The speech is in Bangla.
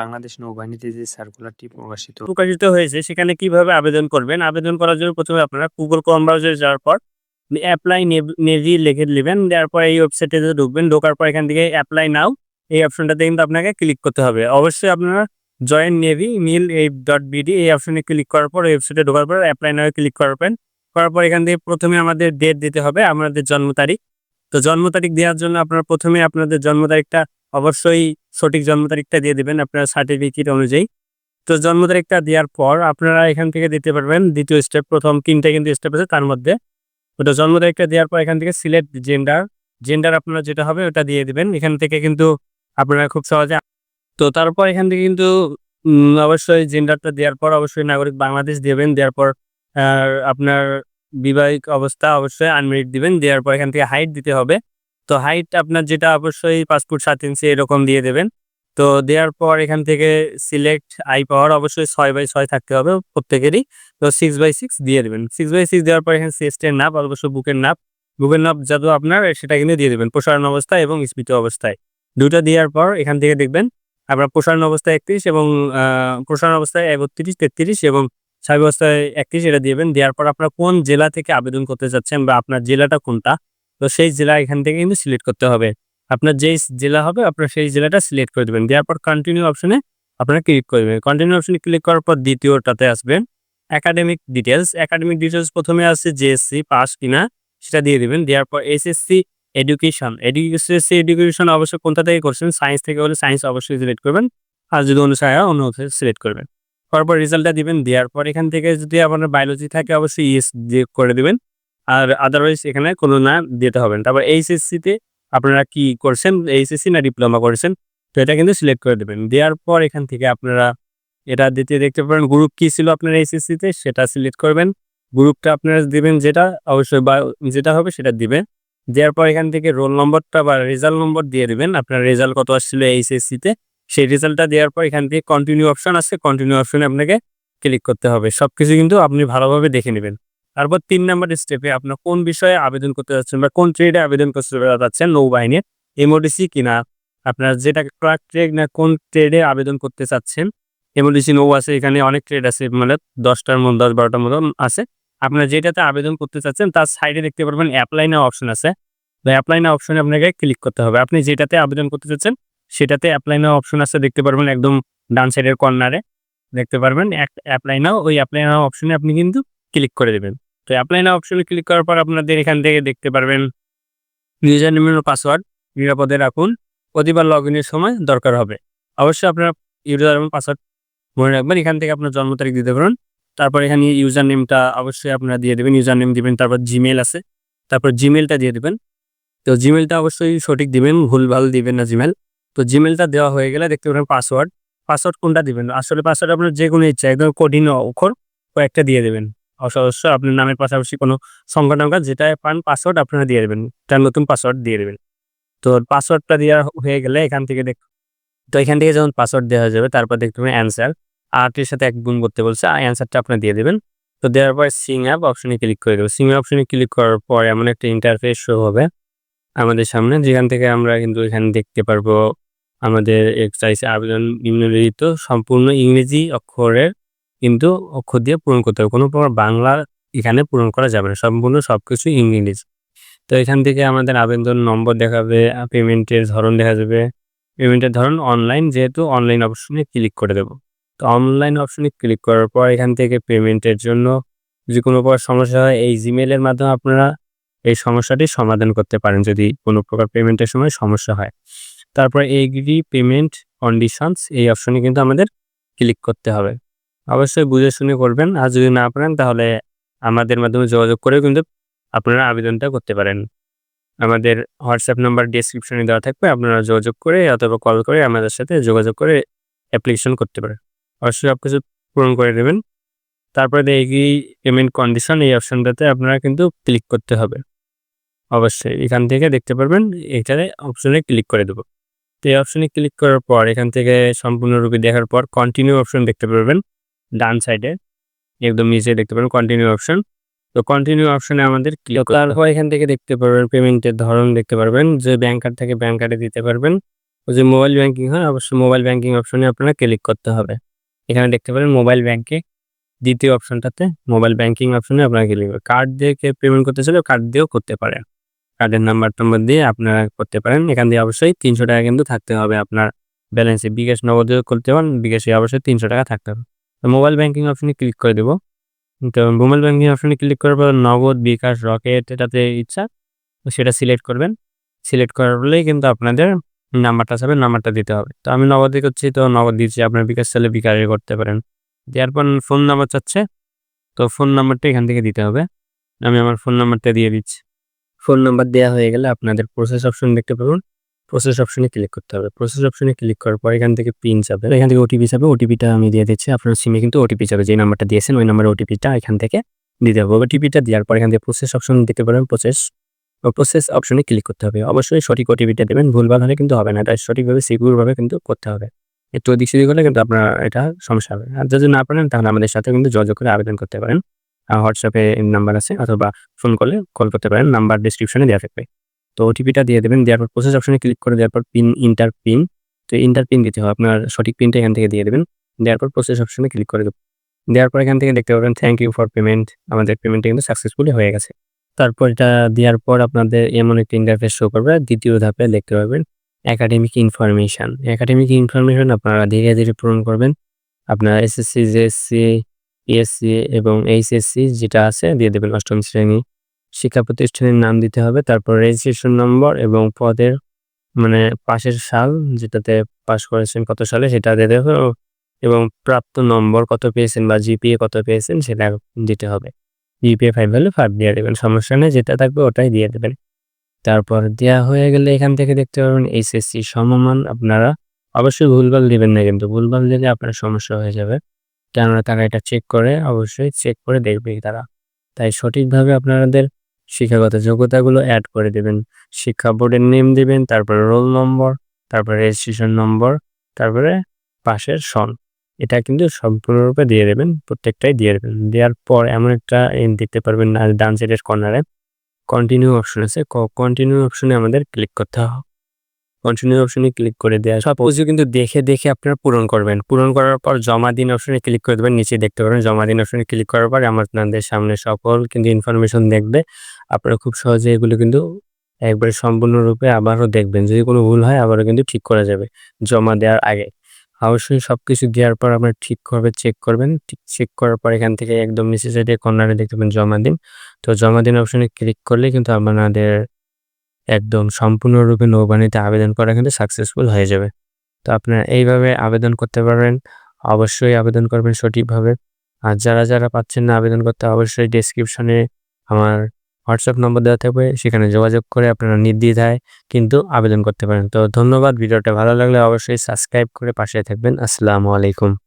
বাংলাদেশ নৌবাহিনীতে যে সার্কুলারটি প্রকাশিত প্রকাশিত হয়েছে, সেখানে কীভাবে আবেদন করবেন? আবেদন করার জন্য প্রথমে আপনারা গুগল ক্রোম ব্রাউজারে যাওয়ার পর অ্যাপ্লাই নেভি লিখে নেবেন দেওয়ার পর এই ওয়েবসাইটে ঢুকবেন। ঢোকার পর এখান থেকে অ্যাপ্লাই নাও এই অপশনটাতে কিন্তু আপনাকে ক্লিক করতে হবে। অবশ্যই আপনারা জয়েন নেভি মিল এই ডট বিডি এই অপশনে ক্লিক করার পর ওয়েবসাইটে ঢোকার পর অ্যাপ্লাই নাও ক্লিক করবেন। করার পর এখান থেকে প্রথমে আমাদের ডেট দিতে হবে, আমাদের জন্ম তারিখ। তো জন্ম তারিখ দেওয়ার জন্য আপনারা প্রথমে আপনাদের জন্ম তারিখটা অবশ্যই সঠিক জন্ম তারিখটা দিয়ে দিবেন আপনার সার্টিফিকেট অনুযায়ী। তো জন্ম তারিখটা দেওয়ার পর আপনারা এখান থেকে দিতে পারবেন দ্বিতীয় স্টেপ প্রথম তিনটা কিন্তু স্টেপ আছে তার মধ্যে। ওটা জন্ম তারিখটা দেওয়ার পর এখান থেকে সিলেক্ট জেন্ডার জেন্ডার আপনারা যেটা হবে ওটা দিয়ে দিবেন। এখান থেকে কিন্তু আপনারা খুব সহজে তো তারপর এখান থেকে কিন্তু অবশ্যই জেন্ডারটা দেওয়ার পর অবশ্যই নাগরিক বাংলাদেশ দেবেন। দেওয়ার পর আপনার বিবাহিক অবস্থা অবশ্যই আনমেরিড দিবেন। দেওয়ার পর এখান থেকে হাইট দিতে হবে। তো হাইট আপনার যেটা অবশ্যই পাসপোর্ট সাত ইঞ্চি এরকম দিয়ে দেবেন। তো দেওয়ার পর এখান থেকে সিলেক্ট আই পাওয়ার অবশ্যই ছয় বাই ছয় থাকতে হবে প্রত্যেকেরই। তো সিক্স বাই সিক্স দিয়ে দেবেন। সিক্স বাই সিক্স দেওয়ার পর এখানে চেস্টের নাপ অবশ্যই বুকের নাপ বুকের নাপ যত আপনার, সেটা কিন্তু দিয়ে দেবেন প্রসারণ অবস্থায় এবং স্মৃত অবস্থায়। দুটো দেওয়ার পর এখান থেকে দেখবেন, আপনার প্রসারণ অবস্থায় একত্রিশ এবং প্রসারণ অবস্থায় একত্রিশ তেত্রিশ এবং স্বাভাবিক অবস্থায় একত্রিশ, এটা দিবেন। দেওয়ার পর আপনার কোন জেলা থেকে আবেদন করতে চাচ্ছেন বা আপনার জেলাটা কোনটা? তো সেই জেলা এখান থেকে কিন্তু সিলেক্ট করতে হবে। আপনার যেই জেলা হবে, আপনার সেই জেলাটা সিলেক্ট করে দেবেন। দেওয়ার পর কন্টিনিউ অপশনে আপনারা ক্লিক করবেন কন্টিনিউ অপশনে ক্লিক করার পর দ্বিতীয়টাতে আসবেন। একাডেমিক ডিটেলস একাডেমিক ডিটেলস প্রথমে আসছে জেএসসি পাস কিনা, সেটা দিয়ে দিবেন। দেওয়ার পর এসএসসি এডুকেশন এডুকেশন এডুকেশন অবশ্যই কোনটা থেকে করছেন? সায়েন্স থেকে হলে সায়েন্স অবশ্যই সিলেক্ট করবেন। আর যদি অন্য সায়া অন্য সিলেক্ট করবেন তারপর রেজাল্টটা দিবেন। দেওয়ার পর এখান থেকে যদি আপনার বায়োলজি থাকে, অবশ্যই ইএস করে দিবেন। আর আদারওয়াইজ এখানে কোনো না দিতে হবে না। তারপর এইচএসসিতে আপনারা কি করছেন? এইচএসসি না ডিপ্লোমা করেছেন? তো এটা কিন্তু সিলেক্ট করে দেবেন। দেওয়ার পর এখান থেকে আপনারা এটা দিতে দেখতে পারেন গ্রুপ কি ছিল আপনার এইচএসসিতে সেটা সিলেক্ট করবেন। গ্রুপটা আপনারা দিবেন যেটা, অবশ্যই বা যেটা হবে সেটা দিবেন। দেওয়ার পর এখান থেকে রোল নম্বরটা বা রেজাল্ট নম্বর দিয়ে দিবেন। আপনার রেজাল্ট কত আসছিল এইচএসসিতে সেই রেজাল্টটা দেওয়ার পর এখান থেকে কন্টিনিউ অপশন আছে। কন্টিনিউ অপশনে আপনাকে ক্লিক করতে হবে। সব কিছু কিন্তু আপনি ভালোভাবে দেখে নেবেন। তারপর তিন নম্বর স্টেপে আপনার কোন বিষয়ে আবেদন করতে যাচ্ছেন বা কোন ট্রেডে আবেদন করতে যাচ্ছেন নৌবাহিনীর এমওডিসি কিনা, আপনার যেটা ট্রাক ট্রেড না কোন ট্রেডে আবেদন করতে চাচ্ছেন এমওডিসি নৌ আছে, এখানে অনেক ট্রেড আছে মানে দশটার মতো দশ বারোটার মতো আছে। আপনার যেটাতে আবেদন করতে চাচ্ছেন, তার সাইডে দেখতে পারবেন অ্যাপ্লাই না অপশন আছে। তো অ্যাপ্লাই না অপশনে আপনাকে ক্লিক করতে হবে। আপনি যেটাতে আবেদন করতে চাচ্ছেন, সেটাতে অ্যাপ্লাই না অপশন আছে, দেখতে পারবেন একদম ডান সাইডের কর্নারে দেখতে পারবেন অ্যাপ্লাই নাও ওই অ্যাপ্লাই নাও অপশনে আপনি কিন্তু ক্লিক করে দেবেন। তো অ্যাপ্লাই না অপশনে ক্লিক করার পর আপনাদের এখান থেকে দেখতে পারবেন ইউজার নেম পাসওয়ার্ড নিরাপদে রাখুন। প্রতিবার লগ ইনের সময় দরকার হবে। অবশ্যই আপনার ইউজার এবং পাসওয়ার্ড মনে রাখবেন। এখান থেকে আপনার জন্ম তারিখ দিতে পারেন তারপর এখানে ইউজার নেমটা অবশ্যই আপনারা দিয়ে দেবেন। ইউজার নেম দিবেন, তারপর জিমেল আছে। তারপর জিমেলটা দিয়ে দেবেন। তো জিমেলটা অবশ্যই সঠিক দিবেন ভুল ভালো দিবেন না জিমেল তো জিমেলটা দেওয়া হয়ে গেলে দেখতে পারেন পাসওয়ার্ড পাসওয়ার্ড কোনটা দিবেন? আসলে পাসওয়ার্ড আপনার যে কোনো ইচ্ছা, একদম কঠিন অক্ষর কয়েকটা দিয়ে দেবেন। অবশ্য আপনার নামের পাশাপাশি কোনো সংখ্যা টঙ্কা যেটা পান পাসওয়ার্ড আপনারা দিয়ে দেবেন তার নতুন পাসওয়ার্ড দিয়ে দেবেন। তো পাসওয়ার্ডটা দেওয়া হয়ে গেলে এখান থেকে দেখ, তো এখান থেকে যখন পাসওয়ার্ড দেওয়া যাবে, তারপর দেখতে পাবেন অ্যান্সার আর্টের সাথে এক গুণ করতে বলছে, আর অ্যান্সারটা আপনার দিয়ে দেবেন। তো দেওয়ার পর সিং অ্যাপ অপশনে ক্লিক করে দেবো। সিং অপশনে ক্লিক করার পর এমন একটা ইন্টারফেস শো হবে আমাদের সামনে, যেখান থেকে আমরা কিন্তু এখানে দেখতে পারব আমাদের এক্সারসাইজে আবেদন নিম্নলিখিত, সম্পূর্ণ ইংরেজি অক্ষরের কিন্তু অক্ষর দিয়ে পূরণ করতে হবে। কোনো প্রকার বাংলা এখানে পূরণ করা যাবে না। সম্পূর্ণ সবকিছু ইংরেজি। তো এখান থেকে আমাদের আবেদন নম্বর দেখাবে, পেমেন্টের ধরন দেখা যাবে পেমেন্টের ধরন অনলাইন যেহেতু অনলাইন অপশনে ক্লিক করে দেবো। তো অনলাইন অপশনে ক্লিক করার পর এখান থেকে পেমেন্টের জন্য যদি কোনো প্রকার সমস্যা হয়, এই জিমেলের মাধ্যমে আপনারা এই সমস্যাটি সমাধান করতে পারেন যদি কোনো প্রকার পেমেন্টের সময় সমস্যা হয়। তারপর এগ্রি পেমেন্ট কন্ডিশনস এই অপশনে কিন্তু আমাদের ক্লিক করতে হবে। অবশ্যই বুঝে শুনে করবেন। আর যদি না পারেন, তাহলে আমাদের মাধ্যমে যোগাযোগ করেও কিন্তু আপনারা আবেদনটা করতে পারেন। আমাদের হোয়াটসঅ্যাপ নাম্বার ডিসক্রিপশনে দেওয়া থাকবে। আপনারা যোগাযোগ করে অথবা কল করে আমাদের সাথে যোগাযোগ করে অ্যাপ্লিকেশন করতে পারেন। অবশ্যই সব কিছু পূরণ করে দেবেন তারপরে এগ্রি পেমেন্ট কন্ডিশন এই অপশনটাতে আপনারা কিন্তু ক্লিক করতে হবে। অবশ্যই এখান থেকে দেখতে পারবেন, এখানে অপশনে ক্লিক করে দেবো। তো এই অপশনে ক্লিক করার পর, এখান থেকে সম্পূর্ণরূপে দেখার পর কন্টিনিউ অপশন দেখতে পারবেন। ডান সাইডে। একদম নিচে দেখতে পারবেন কন্টিনিউ অপশন তো কন্টিনিউ অপশনে আমাদের ক্লিক তারপর এখান থেকে দেখতে পারবেন পেমেন্টের ধরন দেখতে পারবেন। যে ব্যাংক কার্ড থেকে ব্যাংক কার্ডে দিতে পারবেন। যে মোবাইল ব্যাংকিং হয় অবশ্যই মোবাইল ব্যাংকিং অপশনে আপনারা ক্লিক করতে হবে। এখানে দেখতে পারেন মোবাইল ব্যাংকে দ্বিতীয় অপশনটাতে মোবাইল ব্যাংকিং অপশনে আপনারা ক্লিক করবেন কার্ড দিয়ে কে পেমেন্ট করতে চাইলে কার্ড দিয়েও করতে পারেন। কার্ডের নাম্বার টাম্বার দিয়ে আপনারা করতে পারেন। এখান দিয়ে অবশ্যই তিনশো টাকা কিন্তু থাকতে হবে আপনার ব্যালেন্সে বিকাশ নগদেও করতে পারেন বিকাশে অবশ্যই তিনশো টাকা থাকতে হবে। মোবাইল ব্যাঙ্কিং অপশনে ক্লিক করে দেবো। তো মোবাইল ব্যাঙ্কিং অপশনে ক্লিক করার পর নগদ, বিকাশ, রকেট এটাতে ইচ্ছা, তো সেটা সিলেক্ট করবেন। সিলেক্ট করার পরেই কিন্তু আপনাদের নাম্বারটা চাবে নাম্বারটা দিতে হবে। তো আমি নগদে করছি তো নগদ দিচ্ছি, আপনার বিকাশ চাইলে বিকাশে করতে পারেন। দেওয়ার পর ফোন নাম্বার চাচ্ছে, তো ফোন নাম্বারটা এখান থেকে দিতে হবে। আমি আমার ফোন নাম্বারটা দিয়ে দিচ্ছি। ফোন নাম্বার দেওয়া হয়ে গেলে আপনাদের প্রসেস অপশন দেখতে পাবেন। প্রসেস অপশনে ক্লিক করতে হবে। প্রসেস অপশনে ক্লিক করার পর এখান থেকে পিন যাবে এখান থেকে ওটিপি যাবে ওটিপিটা আমি দিয়ে দিচ্ছি। আপনার সিমে কিন্তু ওটিপি যাবে যে নাম্বারটা দিয়েছেন, ওই নাম্বারের ওটিপিটা এখান থেকে দিতে হবে ওটিপিটা দেওয়ার পর এখান থেকে প্রসেস অপশন দিতে পারেন প্রসেস প্রসেস অপশনে ক্লিক করতে হবে। অবশ্যই সঠিক ওটিপিটা দেবেন, ভুলভাল হলে কিন্তু হবে না। এটা সঠিকভাবে সিকিউরভাবে কিন্তু করতে হবে। একটু ওদিক সেদিক হলে কিন্তু আপনার এটা সমস্যা হবে। আর যদি না পারেন, তাহলে আমাদের সাথে কিন্তু যোগাযোগ করে আবেদন করতে পারেন। হোয়াটসঅ্যাপে নাম্বার আছে, অথবা ফোন করলে কল করতে পারেন। নাম্বার ডিসক্রিপশনে দেওয়া থাকবে। তো ওটিপিটা দিয়ে দেবেন, দেওয়ার পর প্রসেস অপশনে ক্লিক করে দেওয়ার পর পিন ইন্টার পিন তো ইন্টার পিন দিতে হবে। আপনার সঠিক পিনটা এখান থেকে দিয়ে দেবেন, দেওয়ার পর প্রসেস অপশনে ক্লিক করে দেবেন। দেওয়ার পর এখান থেকে দেখতে পাবেন থ্যাংক ইউ ফর পেমেন্ট আমাদের পেমেন্টটা কিন্তু সাকসেসফুলি হয়ে গেছে। তারপর এটা দেওয়ার পর আপনাদের এমন একটা ইন্টারফেস শো করবে, দ্বিতীয় ধাপে দেখতে পাবেন একাডেমিক ইনফরমেশন একাডেমিক ইনফরমেশন আপনারা ধীরে ধীরে পূরণ করবেন। আপনার এসএসসি জেএসসি পিএসসি এবং এইচএসসি যেটা আছে, দিয়ে দেবেন অষ্টম শ্রেণি। শিক্ষা প্রতিষ্ঠানের নাম দিতে হবে, তারপর রেজিস্ট্রেশন নম্বর এবং পদের মানে পাশের সাল যেটাতে পাস করেছেন কত সালে সেটা দিতে হবে এবং প্রাপ্ত নম্বর কত পেয়েছেন বা জিপিএ কত পেয়েছেন সেটা দিতে হবে। জিপিএ ফাইভ হলে ফাইভ দিয়ে দেবেন, সমস্যা নেই, যেটা থাকবে ওটাই দিয়ে দেবেন। তারপর দেওয়া হয়ে গেলে এখান থেকে দেখতে পাবেন এইচএসসি সমমান, আপনারা অবশ্যই ভুলভাল দেবেন না কিন্তু ভুলভাল দিলে আপনার সমস্যা হয়ে যাবে। কেননা তারা এটা চেক করে, অবশ্যই চেক করে দেখবে তারা। তাই সঠিকভাবে আপনাদের শিক্ষাগত যোগ্যতাগুলো অ্যাড করে দেবেন। শিক্ষা বোর্ডের নেম দিবেন, তারপরে রোল নম্বর তারপরে রেজিস্ট্রেশন নম্বর তারপরে পাশের সন। এটা কিন্তু সম্পূর্ণরূপে দিয়ে দেবেন, প্রত্যেকটাই দিয়ে দেবেন। দেওয়ার পর এমন একটা দেখতে পারবেন ডান সাইডের কর্নারে কন্টিনিউ অপশন আছে। কন্টিনিউ অপশনে আমাদের ক্লিক করতে হবে। কন্টিনিউ অপশনে ক্লিক করে দেওয়া সব কিছু কিন্তু দেখে দেখে আপনারা পূরণ করবেন। পূরণ করার পর জমা দিন অপশনে ক্লিক করে দেবেন নিচে দেখতে পাবেন জমা দিন অপশনে ক্লিক করার পর আপনাদের সামনে সকল কিন্তু ইনফরমেশন দেখবে। আপনারা খুব সহজে এগুলো কিন্তু একবারে সম্পূর্ণরূপে আবারও দেখবেন। যদি কোনো ভুল হয় আবারও কিন্তু ঠিক করা যাবে জমা দেওয়ার আগে। অবশ্যই সব কিছু দেওয়ার পর আপনারা ঠিক করবে চেক করবেন। ঠিক চেক করার পর এখান থেকে একদম নিচে সাইডে কর্নারে দেখতে পাবেন জমা দিন। তো জমা দিন অপশনে ক্লিক করলে কিন্তু আপনাদের একদম সম্পূর্ণরূপে নৌবাণীতে আবেদন করা কিন্তু সাকসেসফুল হয়ে যাবে। তো আপনারা এইভাবে আবেদন করতে পারবেন, অবশ্যই আবেদন করবেন সঠিকভাবে। আর যারা যারা পাচ্ছেন না আবেদন করতে, অবশ্যই ডেসক্রিপশনে আমার হোয়াটসঅ্যাপ নম্বর দেওয়া থাকবে, সেখানে যোগাযোগ করে আপনারা নির্দ্বিধায় কিন্তু আবেদন করতে পারেন। তো ধন্যবাদ, ভিডিওটা ভালো লাগলে অবশ্যই সাবস্ক্রাইব করে পাশে থাকবেন। আসসালামু আলাইকুম।